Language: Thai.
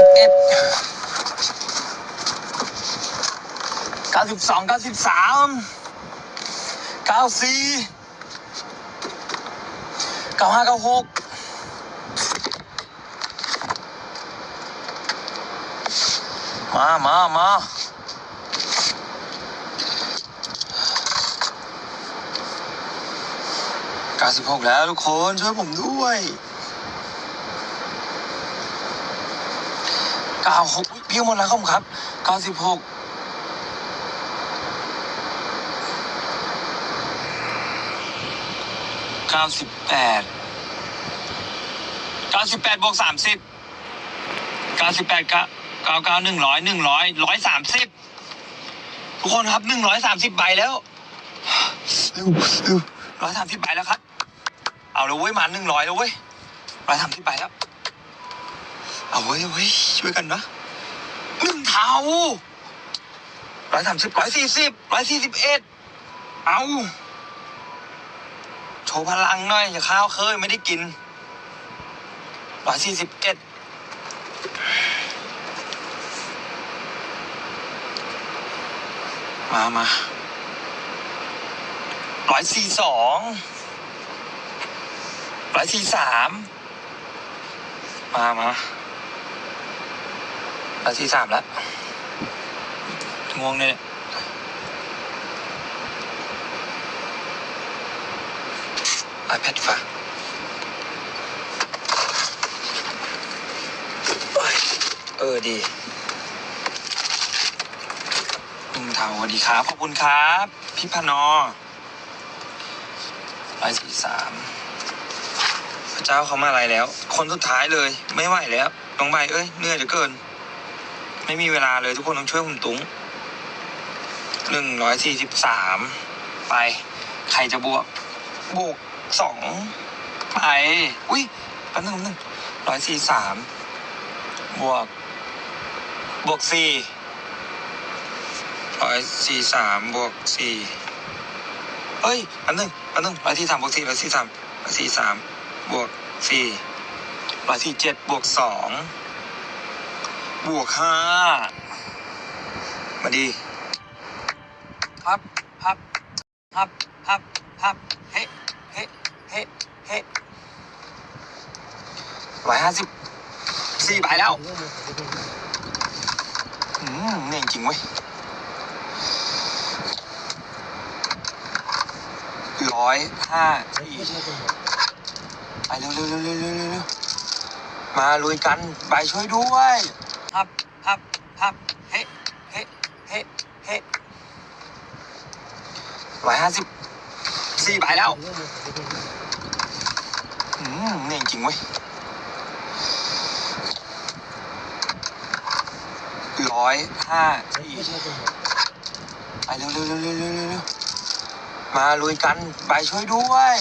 สิบเอ็ดเก้าสิบสองเก้าสิบสามเก้าสี่เก้าห้าเก้าหกมามามาเก้าสิบหกแล้วทุกคนช่วยผมด้วย เก้าหกพี่หมดแล้วครับครับเก้าสิบหกเก้าสิบแปดเก้าสิบแปดบวกสามสิบเก้าสิบแปดเก้าเก้าเก้าหนึ่งร้อยหนึ่งร้อยร้อยสามสิบทุกคนครับหนึ่งร้อยสามสิบใบแล้วเร็วเร็วร้อยสามสิบใบแล้วครับ เอาเลยเว้ยมาหนึ่งร้อยแล้วเว้ยร้อยสามสิบใบแล้ว เอาเว้ยเว้ยช่วยกันนะหนึ่งเท่าร้อยสามสิบร้อยสี่สิบร้อยสี่สิบเอ็ดเอาโชว์พลังหน่อยอย่าข้าวเคยไม่ได้กินร้อยสี่สิบเอ็ดมามาร้อยสี่สองร้อยสี่สามมามา นาทีสามแล้วง่วงเนี่ยไอแพดฟ้าเออดีหนึ่งเทาสวัสดีครับ ขอบคุณครับ พี่พนอร้อยสี่สามพระเจ้าเขามาอะไรแล้ว คนสุดท้ายเลย ไม่ไหวแล้วน้องใบเอ้ยเหนื่อยเหลือเกิน ไม่มีเวลาเลยทุกคนต้องช่วยคุณตุ้งหนึ่งร้อยสี่สิบสามไป ใครจะบวก บวกสองไป อุ้ยแป๊บนึงแป๊บนึงร้อยสี่สามบวก บวกสี่ร้อยสี่สามบวกสี่เฮ้ยแป๊บนึงแป๊บนึงร้อยสี่สามบวกสี่ร้อยสี่สามร้อยสี่สามบวกสี่ร้อยสี่เจ็ดบวกสอง บวกห้ามาดีพับพับพับพับพับเฮ้เฮ้เฮ้เฮ้ร้อยห้าสิบสี่ใบแล้ว อืมนี่จริงเว้ยร้อยห้าสี่ไปเร็วเร็วเร็วเร็วเร็วเร็วเร็วมาลุยกัน ไปช่วยด้วย พับพับพับเฮ้เฮ้เฮ้เฮ้ร้อยห้าสิบสี่ใบแล้วอืมนี่จริงเว้ยร้อยห้าสี่ไปเร็วเร็วเร็วเร็วเร็วเร็วมาลุยกัน ไปช่วยด้วย